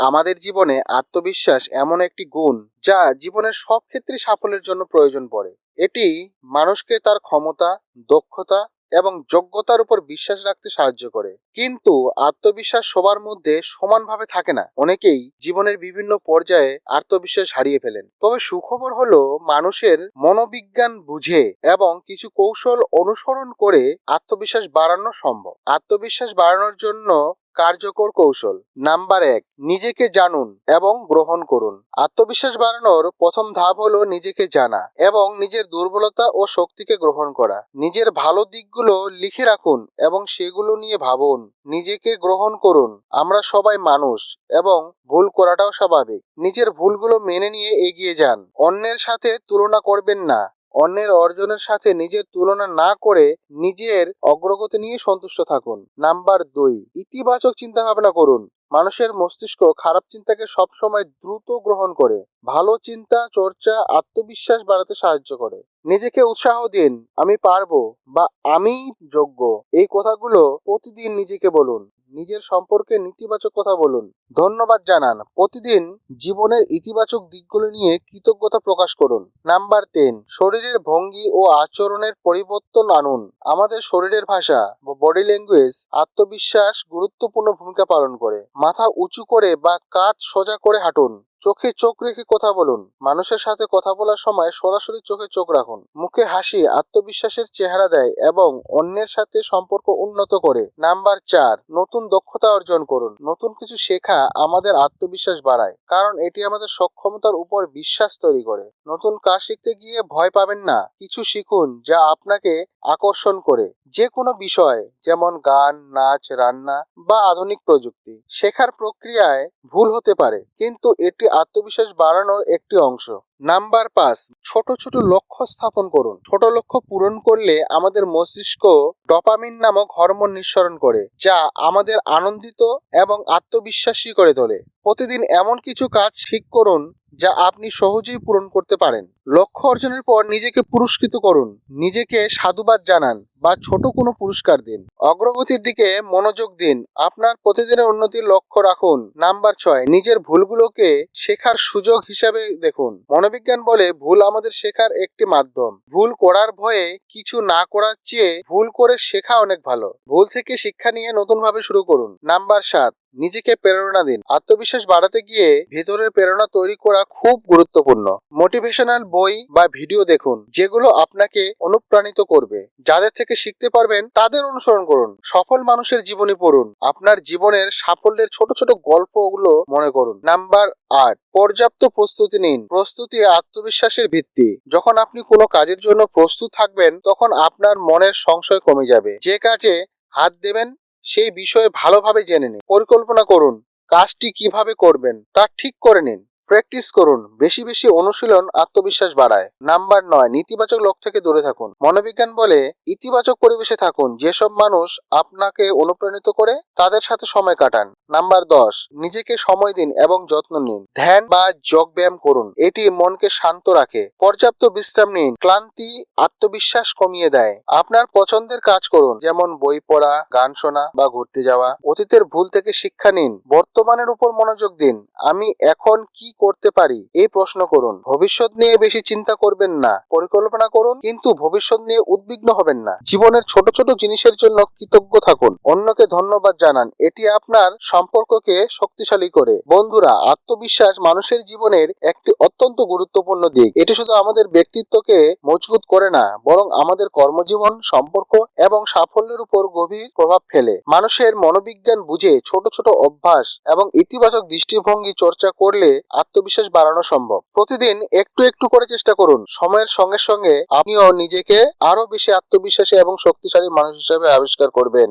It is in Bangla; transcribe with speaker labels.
Speaker 1: আমাদের জীবনে আত্মবিশ্বাস এমন একটি গুণ যা জীবনের সব ক্ষেত্রে সাফল্যের জন্য প্রয়োজন পড়ে। এটি মানুষকে তার ক্ষমতা, দক্ষতা এবং যোগ্যতার উপর বিশ্বাস রাখতে সাহায্য করে। কিন্তু আত্মবিশ্বাস সবার মধ্যে সমানভাবে থাকে না। অনেকেই জীবনের বিভিন্ন পর্যায়ে আত্মবিশ্বাস হারিয়ে ফেলেন। তবে সুখবর হলো, মানুষের মনোবিজ্ঞান বুঝে এবং কিছু কৌশল অনুসরণ করে আত্মবিশ্বাস বাড়ানো সম্ভব। আত্মবিশ্বাস বাড়ানোর জন্য কার্যকর কৌশল। নাম্বার এক, নিজেকে জানুন এবং গ্রহণ করুন। আত্মবিশ্বাস বাড়ানোর প্রথম ধাপ হলো নিজেকে জানা এবং নিজের দুর্বলতা ও শক্তিকে গ্রহণ করা। নিজের ভালো দিকগুলো লিখে রাখুন এবং সেগুলো নিয়ে ভাবুন। নিজেকে গ্রহণ করুন, আমরা সবাই মানুষ এবং ভুল করাটাও স্বাভাবিক। নিজের ভুলগুলো মেনে নিয়ে এগিয়ে যান, অন্যের সাথে তুলনা করবেন না। অন্যের অর্জনের সাথে নিজের তুলনা না করে নিজের অগ্রগতি নিয়ে সন্তুষ্ট থাকুন। নাম্বার দুই, ইতিবাচক চিন্তা ভাবনা করুন। মানুষের মস্তিষ্ক খারাপ চিন্তাকে সবসময় দ্রুত গ্রহণ করে। ভালো চিন্তা, চর্চা, আত্মবিশ্বাস বাড়াতে সাহায্য করে। নিজেকে উৎসাহ দিন, আমি পারব বা আমি যোগ্য এই কথাগুলো প্রতিদিন নিজেকে বলুন। নিজের সম্পর্কে নেতিবাচক কথা বলুন। ধন্যবাদ জানান। প্রতিদিন জীবনের ইতিবাচক দিকগুলো নিয়ে কৃতজ্ঞতা প্রকাশ করুন। নাম্বার তিন, শরীরের ভঙ্গি ও আচরণের পরিবর্তন আনুন। আমাদের শরীরের ভাষা বডি ল্যাঙ্গুয়েজ আত্মবিশ্বাস গুরুত্বপূর্ণ ভূমিকা পালন করে। মাথা উঁচু করে বা কাঁধ সোজা করে হাঁটুন। চোখে চোখ রেখে কথা বলুন। মানুষের সাথে কথা বলার সময় সরাসরি চোখে চোখ রাখুন। মুখে হাসি আত্মবিশ্বাসের চেহারা দেয় এবং অন্যের সাথে সম্পর্ক উন্নত করে। নাম্বার চার, নতুন দক্ষতা অর্জন করুন। নতুন কিছু শেখা আমাদের আত্মবিশ্বাস বাড়ায়, কারণ এটি আমাদের সক্ষমতার উপর বিশ্বাস তৈরি করে। নতুন কাজ শিখতে গিয়ে ভয় পাবেন না, কিছু শিখুন যা আপনাকে আকর্ষণ করে। যে কোনো বিষয়, যেমন গান, নাচ, রান্না বা আধুনিক প্রযুক্তি, শেখার প্রক্রিয়ায় ভুল হতে পারে, কিন্তু এটি আত্মবিশ্বাস বাড়ানোর একটি অংশ। নাম্বার পাঁচ, ছোট ছোট লক্ষ্য স্থাপন করুন। ছোট লক্ষ্য পূরণ করলে আমাদের মস্তিষ্ক ডপামিন নামক হরমোন নিঃসরণ করে, যা আমাদের আনন্দিত এবং আত্মবিশ্বাসী করে তোলে। প্রতিদিন এমন কিছু কাজ ঠিক করুন, যা আপনি সহজেই পূরণ করতে পারেন। লক্ষ্য অর্জনের পর নিজেকে পুরস্কৃত করুন। নিজেকে সাধুবাদ জানান। বা ছোট কোনো পুরস্কার দিন। অগ্রগতির দিকে মনোযোগ দিন। আপনার প্রতিদিনের উন্নতির লক্ষ্য রাখুন। নাম্বার ছয়, নিজের ভুলগুলোকে শেখার সুযোগ হিসাবে দেখুন। মনোবিজ্ঞান বলে ভুল আমাদের শেখার একটি মাধ্যম। ভুল করার ভয়ে কিছু না করার চেয়ে ভুল করে শেখা অনেক ভালো। ভুল থেকে শিক্ষা নিয়ে নতুনভাবে শুরু করুন। নাম্বার সাত নিজেকে প্রেরণা দিন। আত্মবিশ্বাস বাড়াতে গিয়ে ভেতরের প্রেরণা তৈরি করা খুব গুরুত্বপূর্ণ। মোটিভেশনাল বই বা ভিডিও দেখুন, যেগুলো আপনাকে অনুপ্রাণিত করবে। যাদের থেকে শিখতে পারবেন, তাদের অনুসরণ করুন। সফল মানুষের জীবনী পড়ুন। আপনার জীবনের সাফল্যের ছোট ছোট গল্পগুলো মনে করুন। নাম্বার আট, পর্যাপ্ত প্রস্তুতি নিন। প্রস্তুতি আত্মবিশ্বাসের ভিত্তি। যখন আপনি কোনো কাজের জন্য প্রস্তুত থাকবেন, তখন আপনার মনের সংশয় কমে যাবে। যে কাজে হাত দেবেন সেই বিষয়ে ভালোভাবে জেনে নিন। পরিকল্পনা করুন কাজটি কীভাবে করবেন তা ঠিক করে নিন। প্র্যাকটিস করুন। বেশি বেশি অনুশীলন, আত্মবিশ্বাস বাড়ায়। নাম্বার নয়, নেতিবাচক লোক থেকে দূরে থাকুন। মনোবিজ্ঞান বলে, ইতিবাচক পরিবেশে থাকুন। যেসব মানুষ আপনাকে অনুপ্রাণিত করে, তাদের সাথে সময় কাটান। নাম্বার দশ, নিজেকে সময় দিন এবং যত্ন নিন। ধ্যান বা যোগ ব্যায়াম করুন। এটি মনকে শান্ত রাখে। পর্যাপ্ত বিশ্রাম নিন। ক্লান্তি, আত্মবিশ্বাস কমিয়ে দেয়। আপনার পছন্দের কাজ করুন। যেমন বই পড়া, গান শোনা বা ঘুরতে যাওয়া। অতীতের ভুল থেকে শিক্ষা নিন। বর্তমানের উপর মনোযোগ দিন। আমি এখন কি করতে পারি? এই প্রশ্ন করুন। ভবিষ্যৎ নিয়ে বেশি চিন্তা করবেন না। পরিকল্পনা করুন, কিন্তু ভবিষ্যৎ নিয়ে উদ্বিগ্ন হবেন না। জীবনের ছোট ছোট জিনিসের জন্য কৃতজ্ঞ থাকুন। অন্যকে ধন্যবাদ জানান। এটি আপনার সম্পর্ককে শক্তিশালী করে। বন্ধুরা, আত্মবিশ্বাস মানুষের জীবনের একটি অত্যন্ত গুরুত্বপূর্ণ দিক। এটি শুধু আমাদের ব্যক্তিত্বকে মজবুত করে না, বরং আমাদের কর্মজীবন, সম্পর্ক এবং সাফল্যের উপর গভীর প্রভাব ফেলে। মানুষের মনোবিজ্ঞান বুঝে ছোট ছোট অভ্যাস এবং ইতিবাচক দৃষ্টিভঙ্গি চর্চা করলে আত্মবিশ্বাস বাড়ানো সম্ভব। প্রতিদিন একটু একটু করে চেষ্টা করুন। সময়ের সঙ্গে সঙ্গে আপনিও নিজেকে আরও বেশি আত্মবিশ্বাসী এবং শক্তিশালী মানুষ হিসেবে আবিষ্কার করবেন।